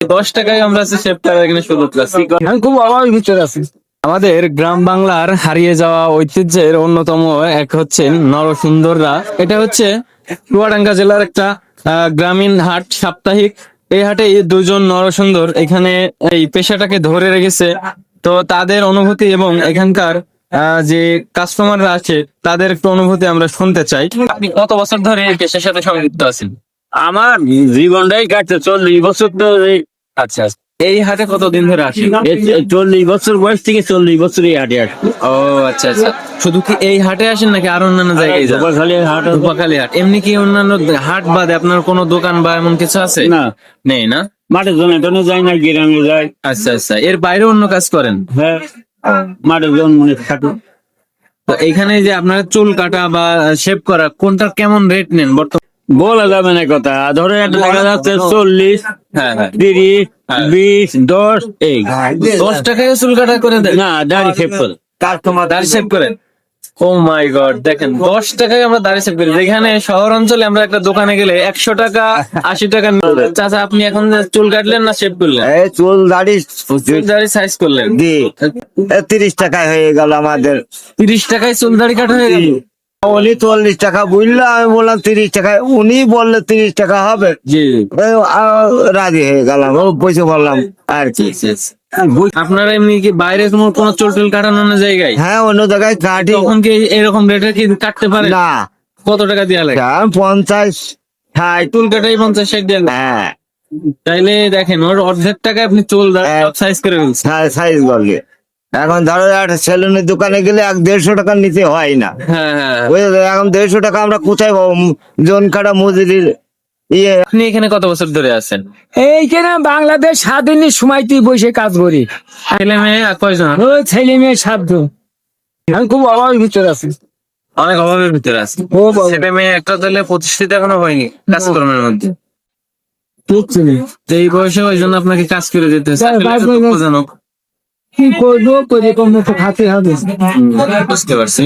দশ টাকায় আমরা আছে এখানে পাচ্ছি আমি খুব অভাবের ভিতরে আছি। আমাদের গ্রাম বাংলার হারিয়ে যাওয়া ঐতিহ্যের অন্যতম এক হচ্ছে নরসুন্দররা। এটা হচ্ছে চুয়াডাঙ্গা জেলার একটা গ্রামীণ হাট সাপ্তাহিক। এই হাটে এই দুজন নরসুন্দর এখানে এই পেশাটাকে ধরে রেখেছে। তো তাদের অনুভূতি এবং এখানকার আহ, যে কাস্টমাররা আছে তাদের একটু অনুভূতি আমরা শুনতে চাই। আপনি কত বছর ধরে এই পেশার সাথে সংযুক্ত আছেন? আমার জীবনটাই কাটছে চল্লিশ বছর তো এই- আচ্ছা এই হাটে কতদিন ধরে আসেন চল্লিশ বছর বয়স থেকে চল্লিশ বছর এই হাটে আসছে ও আচ্ছা আচ্ছা। শুধু কি এই হাটে আসেন নাকি আর অন্যান্য জায়গায় যান? হাট রূপাখালী হাট। এমনি কি অন্যান্য হাট বাদে আপনার কোনো দোকান বা এমন কিছু আছে? না। নেই না? মাঠে জনে টনে যায় না গ্রামে যায়। আচ্ছা আচ্ছা। এর বাইরে অন্য কাজ করেন? হ্যাঁ। মাঠে জন মনে থাকে। তো এখানে যে আপনার চুল কাটা বা শেভ করা কোনটা কেমন রেট নেন বর্তমানে? বলা যাবে না কথা। ধরে একটা দেখা যাচ্ছে চল্লিশ তিরিশ হ্যাঁ। বিশ দশ এই। দশ টাকায় চুল কাটা করে দেন। না দাড়ি শেপ করে। দাড়ি শেভ করেন ও মাই গড দেখেন। দশ টাকায় আমরা দাড়ি শেভ করি। যেখানে শহর অঞ্চলে আমরা একটা দোকানে গেলে একশো টাকা আশি টাকা। চাচা আপনি এখন চুল কাটলেন না শেভ করলেন? চুল দাড়ি চুল দাড়ি সাইজ করলেন। দি তিরিশ টাকায় হয়ে গেল আমাদের। তিরিশ টাকায় চুল দাড়ি কাটা হয়ে গেল? উনি চল্লিশ টাকা বুঝলো আমি বললাম তিরিশ টাকায় উনি বললে তিরিশ টাকা হবে। রাজি হয়ে গেলাম পয়সা বললাম আর কি। আপনারা এমনি কি বাইরে কোনো টুল কাটানোর জায়গায়? হ্যাঁ অন্য জায়গায় কাটি। তখন কি এরকম রেটে কি কাটতে পারে? না। কত টাকা দেওয়া লাগে? পঞ্চাশ ষাট। চুল কাটাই পঞ্চাশ ষাট দেওয়া হ্যাঁ। তাইলে দেখেন ওর অর্ধেক টাকা আপনি চুল হ্যাঁ। সাইজ করে ফেলছেন। সাইজ বললে। এখন ধরো একটা সেলুনের দোকানে গেলে এক দেড়শো টাকার নিচে হয় না। হ্যাঁ হ্যাঁ। এখন দেড়শো টাকা আমরা কোথায় পাবো? জন কাটা মজুরির ইয়ে। আপনি এখানে কত বছর ধরে আছেন? এইখানে বাংলাদেশ স্বাধীনের সময় তুই বসে কাজ করি। ছেলে মেয়ে কয়জন? ওই ছেলে মেয়ে সাধ্য আমি খুব অভাবের ভিতরে আছি। অনেক অভাবের ভিতরে আছে ও ছেলে মেয়ে একটা তাহলে প্রতিষ্ঠিত এখনও হয়নি কাজকর্মের মধ্যে। এই বয়সে ওই জন্য আপনাকে কাজ করে যেতে হচ্ছে। হ্যাঁ, কাজ আসলে করে- দুঃখজনক। কি করব করে কোনো তো খাতে হবে বুঝতে পারছি